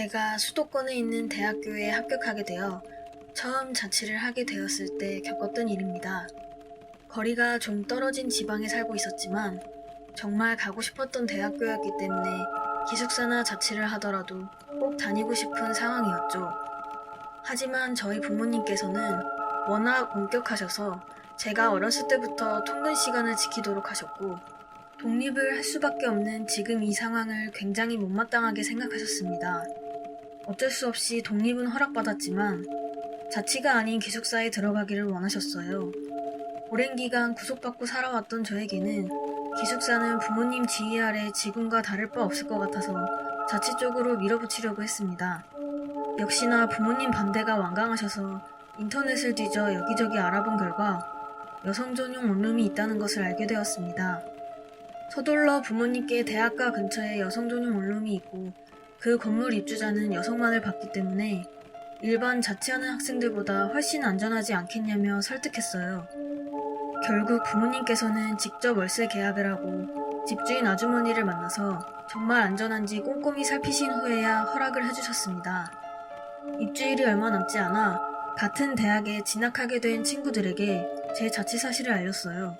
제가 수도권에 있는 대학교에 합격하게 되어 처음 자취를 하게 되었을 때 겪었던 일입니다. 거리가 좀 떨어진 지방에 살고 있었지만 정말 가고 싶었던 대학교였기 때문에 기숙사나 자취를 하더라도 꼭 다니고 싶은 상황이었죠. 하지만 저희 부모님께서는 워낙 엄격하셔서 제가 어렸을 때부터 통근 시간을 지키도록 하셨고 독립을 할 수밖에 없는 지금 이 상황을 굉장히 못마땅하게 생각하셨습니다. 어쩔 수 없이 독립은 허락받았지만 자취가 아닌 기숙사에 들어가기를 원하셨어요. 오랜 기간 구속받고 살아왔던 저에게는 기숙사는 부모님 지휘 아래 지금과 다를 바 없을 것 같아서 자취 쪽으로 밀어붙이려고 했습니다. 역시나 부모님 반대가 완강하셔서 인터넷을 뒤져 여기저기 알아본 결과 여성 전용 원룸이 있다는 것을 알게 되었습니다. 서둘러 부모님께 대학가 근처에 여성 전용 원룸이 있고 그 건물 입주자는 여성만을 받기 때문에 일반 자취하는 학생들보다 훨씬 안전하지 않겠냐며 설득했어요. 결국 부모님께서는 직접 월세 계약을 하고 집주인 아주머니를 만나서 정말 안전한지 꼼꼼히 살피신 후에야 허락을 해주셨습니다. 입주일이 얼마 남지 않아 같은 대학에 진학하게 된 친구들에게 제 자취 사실을 알렸어요.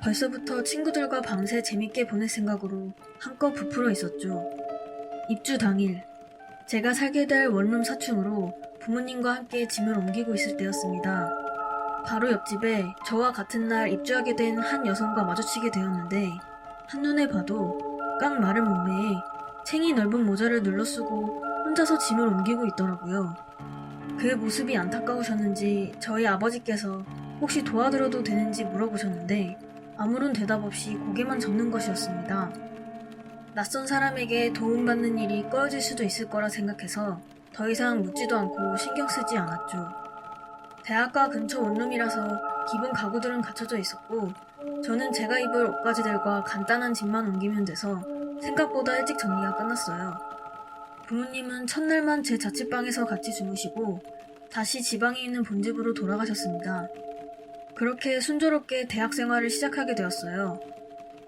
벌써부터 친구들과 밤새 재밌게 보낼 생각으로 한껏 부풀어 있었죠. 입주 당일, 제가 살게 될 원룸 4층으로 부모님과 함께 짐을 옮기고 있을 때였습니다. 바로 옆집에 저와 같은 날 입주하게 된 한 여성과 마주치게 되었는데 한눈에 봐도 깡 마른 몸매에 챙이 넓은 모자를 눌러쓰고 혼자서 짐을 옮기고 있더라고요. 그 모습이 안타까우셨는지 저희 아버지께서 혹시 도와드려도 되는지 물어보셨는데 아무런 대답 없이 고개만 젓는 것이었습니다. 낯선 사람에게 도움받는 일이 꺼여질 수도 있을 거라 생각해서 더 이상 묻지도 않고 신경 쓰지 않았죠. 대학가 근처 원룸이라서 기본 가구들은 갖춰져 있었고 저는 제가 입을 옷가지들과 간단한 짐만 옮기면 돼서 생각보다 일찍 정리가 끝났어요. 부모님은 첫날만 제 자취방에서 같이 주무시고 다시 지방에 있는 본집으로 돌아가셨습니다. 그렇게 순조롭게 대학 생활을 시작하게 되었어요.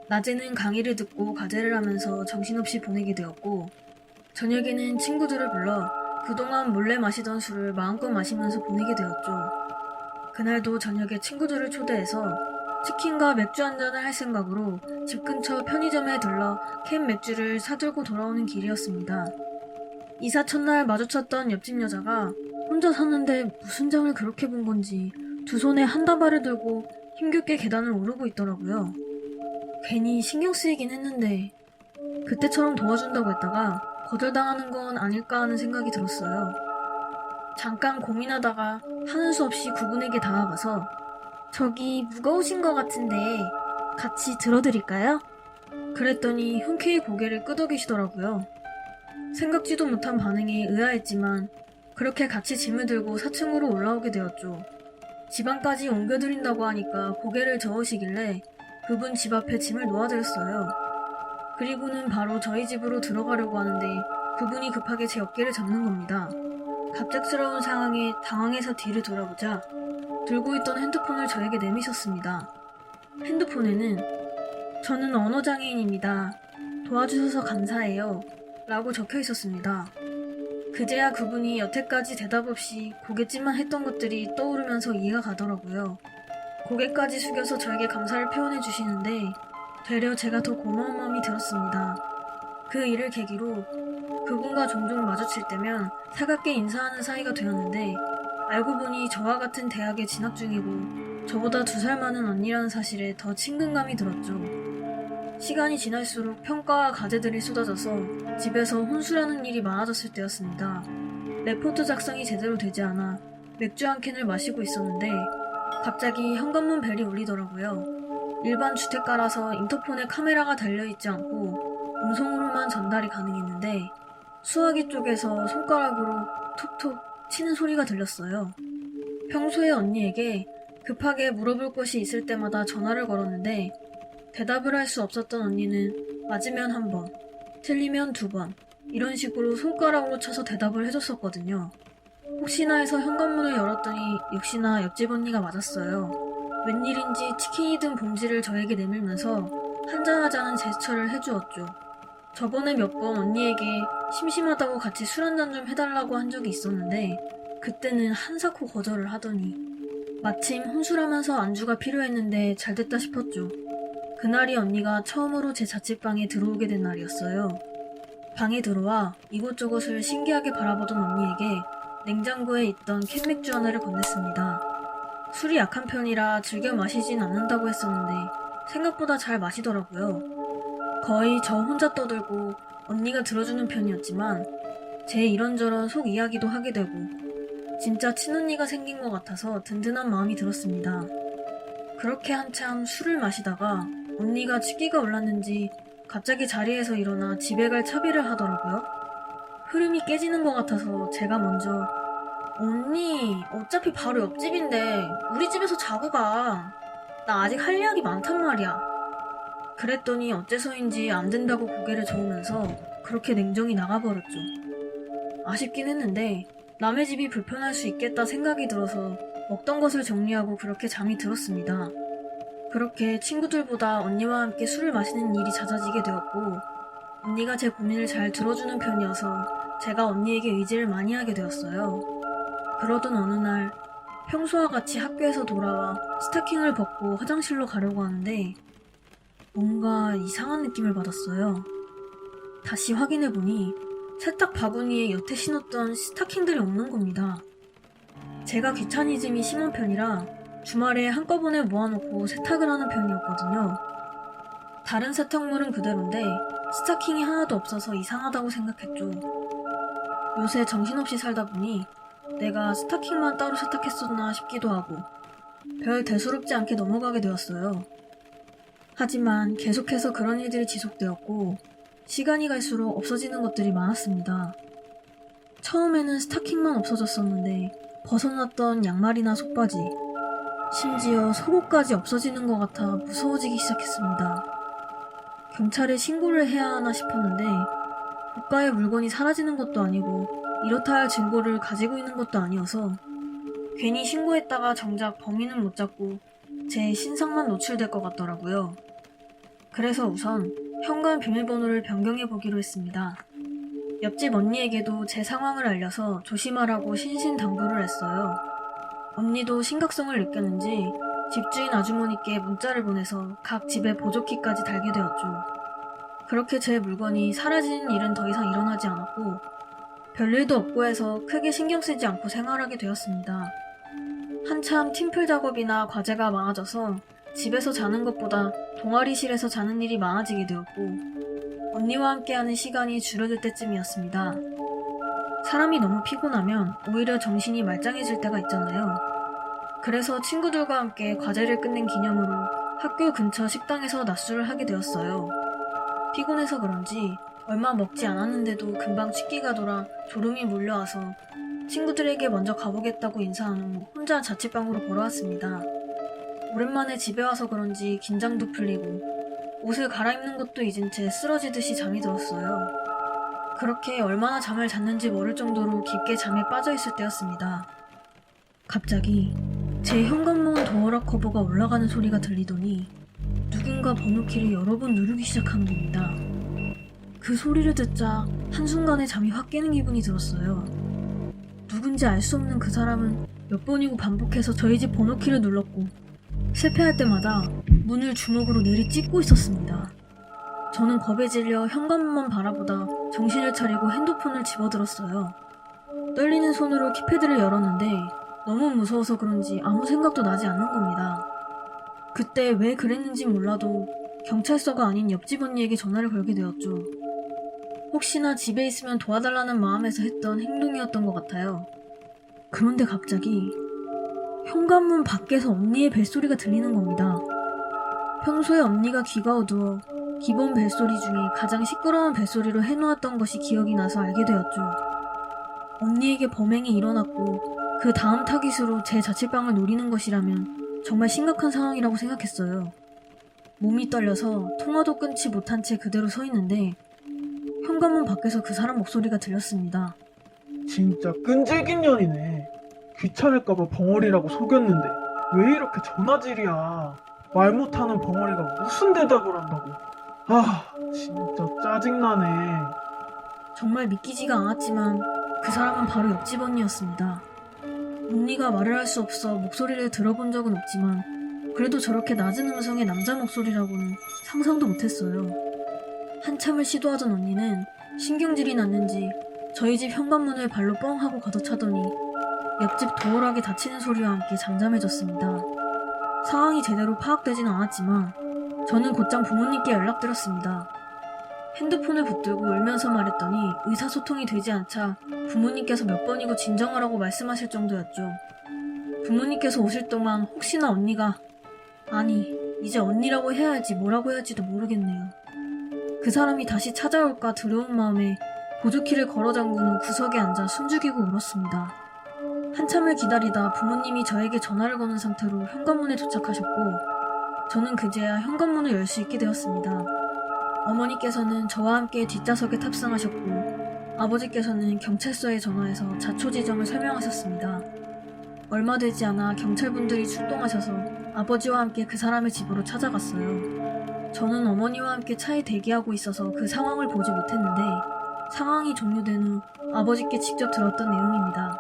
낮에는 강의를 듣고 과제를 하면서 정신없이 보내게 되었고, 저녁에는 친구들을 불러 그동안 몰래 마시던 술을 마음껏 마시면서 보내게 되었죠. 그날도 저녁에 친구들을 초대해서 치킨과 맥주 한 잔을 할 생각으로 집 근처 편의점에 들러 캔 맥주를 사들고 돌아오는 길이었습니다. 이사 첫날 마주쳤던 옆집 여자가 혼자 사는데 무슨 장을 그렇게 본 건지 두 손에 한 다발을 들고 힘겹게 계단을 오르고 있더라고요. 괜히 신경 쓰이긴 했는데 그때처럼 도와준다고 했다가 거절당하는 건 아닐까 하는 생각이 들었어요. 잠깐 고민하다가 하는 수 없이 그분에게 다가가서 저기 무거우신 것 같은데 같이 들어드릴까요? 그랬더니 흔쾌히 고개를 끄덕이시더라고요. 생각지도 못한 반응에 의아했지만 그렇게 같이 짐을 들고 4층으로 올라오게 되었죠. 집안까지 옮겨드린다고 하니까 고개를 저으시길래 그분 집 앞에 짐을 놓아드렸어요. 그리고는 바로 저희 집으로 들어가려고 하는데 그분이 급하게 제 어깨를 잡는 겁니다. 갑작스러운 상황에 당황해서 뒤를 돌아보자 들고 있던 핸드폰을 저에게 내미셨습니다. 핸드폰에는 저는 언어장애인입니다. 도와주셔서 감사해요. 라고 적혀 있었습니다. 그제야 그분이 여태까지 대답 없이 고갯짓만 했던 것들이 떠오르면서 이해가 가더라고요. 고개까지 숙여서 저에게 감사를 표현해 주시는데 되려 제가 더 고마운 마음이 들었습니다. 그 일을 계기로 그분과 종종 마주칠 때면 살갑게 인사하는 사이가 되었는데 알고 보니 저와 같은 대학에 진학 중이고 저보다 두 살 많은 언니라는 사실에 더 친근감이 들었죠. 시간이 지날수록 평가와 과제들이 쏟아져서 집에서 혼술하는 일이 많아졌을 때였습니다. 레포트 작성이 제대로 되지 않아 맥주 한 캔을 마시고 있었는데 갑자기 현관문 벨이 울리더라고요. 일반 주택가라서 인터폰에 카메라가 달려있지 않고 음성으로만 전달이 가능했는데 수화기 쪽에서 손가락으로 톡톡 치는 소리가 들렸어요. 평소에 언니에게 급하게 물어볼 것이 있을 때마다 전화를 걸었는데 대답을 할 수 없었던 언니는 맞으면 한 번, 틀리면 두 번, 이런 식으로 손가락으로 쳐서 대답을 해줬었거든요. 혹시나 해서 현관문을 열었더니 역시나 옆집 언니가 맞았어요. 웬일인지 치킨이 든 봉지를 저에게 내밀면서 한잔하자는 제스처를 해주었죠. 저번에 몇 번 언니에게 심심하다고 같이 술 한잔 좀 해달라고 한 적이 있었는데 그때는 한사코 거절을 하더니 마침 혼술하면서 안주가 필요했는데 잘 됐다 싶었죠. 그날이 언니가 처음으로 제 자취방에 들어오게 된 날이었어요. 방에 들어와 이곳저곳을 신기하게 바라보던 언니에게 냉장고에 있던 캔맥주 하나를 건넸습니다. 술이 약한 편이라 즐겨 마시진 않는다고 했었는데 생각보다 잘 마시더라고요. 거의 저 혼자 떠들고 언니가 들어주는 편이었지만 제 이런저런 속 이야기도 하게 되고 진짜 친언니가 생긴 것 같아서 든든한 마음이 들었습니다. 그렇게 한참 술을 마시다가 언니가 취기가 올랐는지 갑자기 자리에서 일어나 집에 갈 차비를 하더라고요. 흐름이 깨지는 것 같아서 제가 먼저 언니 어차피 바로 옆집인데 우리 집에서 자고 가. 나 아직 할 이야기 많단 말이야. 그랬더니 어째서인지 안 된다고 고개를 저으면서 그렇게 냉정히 나가버렸죠. 아쉽긴 했는데 남의 집이 불편할 수 있겠다 생각이 들어서 먹던 것을 정리하고 그렇게 잠이 들었습니다. 그렇게 친구들보다 언니와 함께 술을 마시는 일이 잦아지게 되었고 언니가 제 고민을 잘 들어주는 편이어서 제가 언니에게 의지를 많이 하게 되었어요. 그러던 어느 날 평소와 같이 학교에서 돌아와 스타킹을 벗고 화장실로 가려고 하는데 뭔가 이상한 느낌을 받았어요. 다시 확인해보니 세탁 바구니에 여태 신었던 스타킹들이 없는 겁니다. 제가 귀차니즘이 심한 편이라 주말에 한꺼번에 모아놓고 세탁을 하는 편이었거든요. 다른 세탁물은 그대로인데 스타킹이 하나도 없어서 이상하다고 생각했죠. 요새 정신없이 살다 보니 내가 스타킹만 따로 세탁했었나 싶기도 하고 별 대수롭지 않게 넘어가게 되었어요. 하지만 계속해서 그런 일들이 지속되었고 시간이 갈수록 없어지는 것들이 많았습니다. 처음에는 스타킹만 없어졌었는데 벗어났던 양말이나 속바지, 심지어 속옷까지 없어지는 것 같아 무서워지기 시작했습니다. 경찰에 신고를 해야 하나 싶었는데 고가의 물건이 사라지는 것도 아니고 이렇다 할 증거를 가지고 있는 것도 아니어서 괜히 신고했다가 정작 범인은 못 잡고 제 신상만 노출될 것 같더라고요. 그래서 우선 현관 비밀번호를 변경해 보기로 했습니다. 옆집 언니에게도 제 상황을 알려서 조심하라고 신신당부를 했어요. 언니도 심각성을 느꼈는지 집주인 아주머니께 문자를 보내서 각 집에 보조키까지 달게 되었죠. 그렇게 제 물건이 사라지는 일은 더 이상 일어나지 않았고 별일도 없고 해서 크게 신경 쓰지 않고 생활하게 되었습니다. 한참 팀플 작업이나 과제가 많아져서 집에서 자는 것보다 동아리실에서 자는 일이 많아지게 되었고 언니와 함께하는 시간이 줄어들 때쯤이었습니다. 사람이 너무 피곤하면 오히려 정신이 말짱해질 때가 있잖아요. 그래서 친구들과 함께 과제를 끝낸 기념으로 학교 근처 식당에서 낮술을 하게 되었어요. 피곤해서 그런지 얼마 먹지 않았는데도 금방 취기가 돌아 졸음이 몰려와서 친구들에게 먼저 가보겠다고 인사한 후 혼자 자취방으로 걸어왔습니다. 오랜만에 집에 와서 그런지 긴장도 풀리고 옷을 갈아입는 것도 잊은 채 쓰러지듯이 잠이 들었어요. 그렇게 얼마나 잠을 잤는지 모를 정도로 깊게 잠에 빠져 있을 때였습니다. 갑자기 제 현관문 도어락 커버가 올라가는 소리가 들리더니 누군가 번호키를 여러 번 누르기 시작한 겁니다. 그 소리를 듣자 한순간에 잠이 확 깨는 기분이 들었어요. 누군지 알 수 없는 그 사람은 몇 번이고 반복해서 저희 집 번호키를 눌렀고 실패할 때마다 문을 주먹으로 내리 찢고 있었습니다. 저는 겁에 질려 현관문만 바라보다 정신을 차리고 핸드폰을 집어들었어요. 떨리는 손으로 키패드를 열었는데 너무 무서워서 그런지 아무 생각도 나지 않는 겁니다. 그때 왜 그랬는지 몰라도 경찰서가 아닌 옆집 언니에게 전화를 걸게 되었죠. 혹시나 집에 있으면 도와달라는 마음에서 했던 행동이었던 것 같아요. 그런데 갑자기 현관문 밖에서 언니의 벨소리가 들리는 겁니다. 평소에 언니가 귀가 어두워 기본 벨소리 중에 가장 시끄러운 벨소리로 해놓았던 것이 기억이 나서 알게 되었죠. 언니에게 범행이 일어났고 그 다음 타깃으로 제 자취방을 노리는 것이라면 정말 심각한 상황이라고 생각했어요. 몸이 떨려서 통화도 끊지 못한 채 그대로 서 있는데 현관문 밖에서 그 사람 목소리가 들렸습니다. 진짜 끈질긴 년이네. 귀찮을까봐 벙어리라고 속였는데 왜 이렇게 전화질이야. 말 못하는 벙어리가 무슨 대답을 한다고. 아 진짜 짜증나네. 정말 믿기지가 않았지만 그 사람은 바로 옆집 언니였습니다. 언니가 말을 할 수 없어 목소리를 들어본 적은 없지만 그래도 저렇게 낮은 음성의 남자 목소리라고는 상상도 못했어요. 한참을 시도하던 언니는 신경질이 났는지 저희 집 현관문을 발로 뻥 하고 걷어차더니 옆집 도어락이 닫히는 소리와 함께 잠잠해졌습니다. 상황이 제대로 파악되지는 않았지만 저는 곧장 부모님께 연락드렸습니다. 핸드폰을 붙들고 울면서 말했더니 의사소통이 되지 않자 부모님께서 몇 번이고 진정하라고 말씀하실 정도였죠. 부모님께서 오실 동안 혹시나 언니가 아니 이제 언니라고 해야 할지 뭐라고 해야 할지도 모르겠네요. 그 사람이 다시 찾아올까 두려운 마음에 보조키를 걸어 후 구석에 앉아 숨죽이고 울었습니다. 한참을 기다리다 부모님이 저에게 전화를 거는 상태로 현관문에 도착하셨고 저는 그제야 현관문을 열 수 있게 되었습니다. 어머니께서는 저와 함께 뒷좌석에 탑승하셨고 아버지께서는 경찰서에 전화해서 자초 지정을 설명하셨습니다. 얼마 되지 않아 경찰분들이 출동하셔서 아버지와 함께 그 사람의 집으로 찾아갔어요. 저는 어머니와 함께 차에 대기하고 있어서 그 상황을 보지 못했는데 상황이 종료된 후 아버지께 직접 들었던 내용입니다.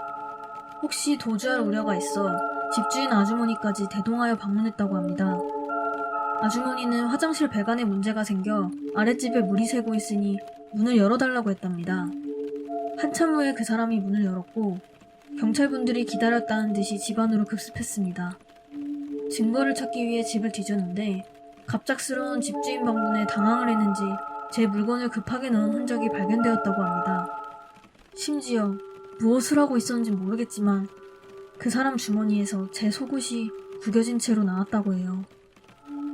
혹시 도주할 우려가 있어 집주인 아주머니까지 대동하여 방문했다고 합니다. 아주머니는 화장실 배관에 문제가 생겨 아랫집에 물이 새고 있으니 문을 열어달라고 했답니다. 한참 후에 그 사람이 문을 열었고 경찰분들이 기다렸다는 듯이 집 안으로 급습했습니다. 증거를 찾기 위해 집을 뒤졌는데 갑작스러운 집주인 방문에 당황을 했는지 제 물건을 급하게 넣은 흔적이 발견되었다고 합니다. 심지어 무엇을 하고 있었는지 모르겠지만 그 사람 주머니에서 제 속옷이 구겨진 채로 나왔다고 해요.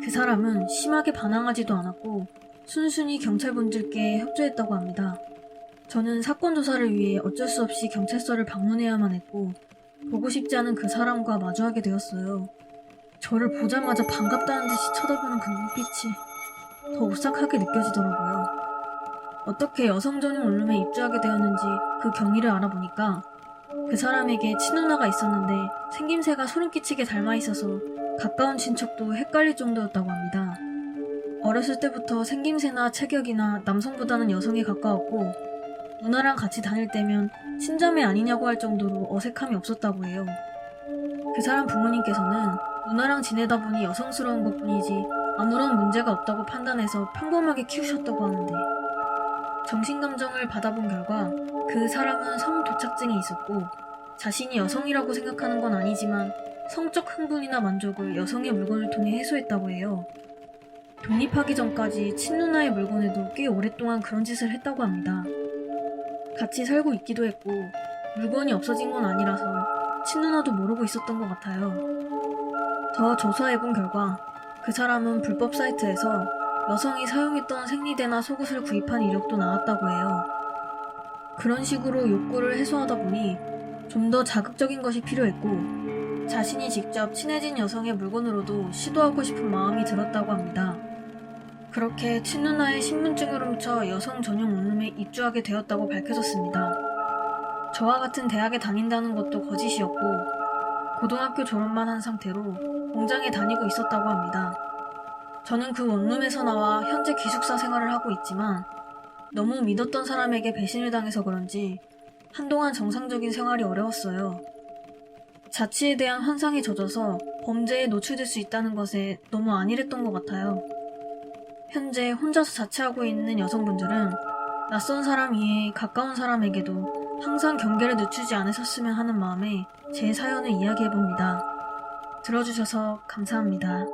그 사람은 심하게 반항하지도 않았고 순순히 경찰분들께 협조했다고 합니다. 저는 사건 조사를 위해 어쩔 수 없이 경찰서를 방문해야만 했고 보고 싶지 않은 그 사람과 마주하게 되었어요. 저를 보자마자 반갑다는 듯이 쳐다보는 그 눈빛이 더 오싹하게 느껴지더라고요. 어떻게 여성 전용 원룸에 입주하게 되었는지 그 경위를 알아보니까 그 사람에게 친누나가 있었는데 생김새가 소름 끼치게 닮아 있어서 가까운 친척도 헷갈릴 정도였다고 합니다. 어렸을 때부터 생김새나 체격이나 남성보다는 여성에 가까웠고 누나랑 같이 다닐 때면 친자매 아니냐고 할 정도로 어색함이 없었다고 해요. 그 사람 부모님께서는 누나랑 지내다 보니 여성스러운 것 뿐이지 아무런 문제가 없다고 판단해서 평범하게 키우셨다고 하는데 정신감정을 받아본 결과 그 사람은 성도착증이 있었고 자신이 여성이라고 생각하는 건 아니지만 성적 흥분이나 만족을 여성의 물건을 통해 해소했다고 해요. 독립하기 전까지 친누나의 물건에도 꽤 오랫동안 그런 짓을 했다고 합니다. 같이 살고 있기도 했고 물건이 없어진 건 아니라서 친누나도 모르고 있었던 것 같아요. 더 조사해본 결과 그 사람은 불법 사이트에서 여성이 사용했던 생리대나 속옷을 구입한 이력도 나왔다고 해요. 그런 식으로 욕구를 해소하다 보니 좀 더 자극적인 것이 필요했고 자신이 직접 친해진 여성의 물건으로도 시도하고 싶은 마음이 들었다고 합니다. 그렇게 친누나의 신분증을 훔쳐 여성 전용 원룸에 입주하게 되었다고 밝혀졌습니다. 저와 같은 대학에 다닌다는 것도 거짓이었고 고등학교 졸업만 한 상태로 공장에 다니고 있었다고 합니다. 저는 그 원룸에서 나와 현재 기숙사 생활을 하고 있지만 너무 믿었던 사람에게 배신을 당해서 그런지 한동안 정상적인 생활이 어려웠어요. 자취에 대한 환상에 젖어서 범죄에 노출될 수 있다는 것에 너무 안일했던 것 같아요. 현재 혼자서 자취하고 있는 여성분들은 낯선 사람 이외에 가까운 사람에게도 항상 경계를 늦추지 않으셨으면 하는 마음에 제 사연을 이야기해봅니다. 들어주셔서 감사합니다.